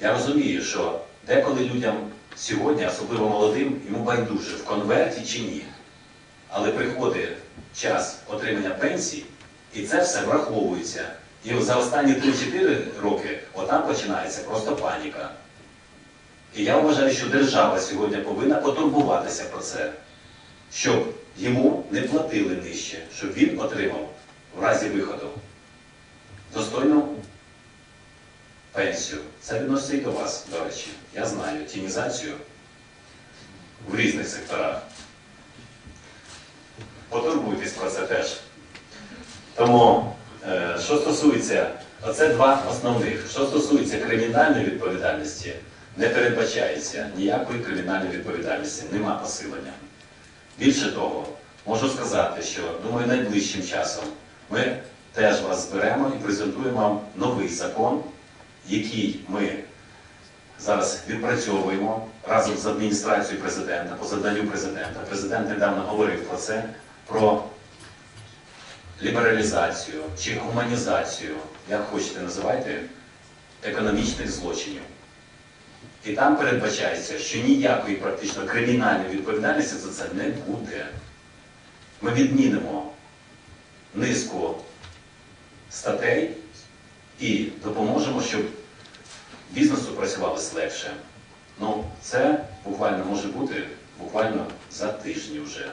Я розумію, що деколи людям сьогодні, особливо молодим, йому байдуже в конверті чи ні. Але приходить час отримання пенсії, і це все враховується. І за останні 3-4 роки отам починається просто паніка. І я вважаю, що держава сьогодні повинна потурбуватися про це, щоб йому не платили нижче, щоб він отримав в разі виходу достойну пенсію. Це відноситься і до вас, до речі. Я знаю тінізацію в різних секторах. Потурбуйтесь про це теж. Тому, е, що стосується, оце два основних. Що стосується кримінальної відповідальності, не передбачається ніякої кримінальної відповідальності, нема посилення. Більше того, можу сказати, що думаю, найближчим часом ми теж вас зберемо і презентуємо вам новий закон, який ми зараз відпрацьовуємо разом з адміністрацією президента по заданню президента. Президент недавно говорив про це, про лібералізацію чи гуманізацію, як хочете називайте, економічних злочинів. І там передбачається, що ніякої практично кримінальної відповідальності за це не буде. Ми відмінимо низку статей і допоможемо, щоб бізнесу працювалося легше. Ну, це буквально може бути буквально за тижні вже.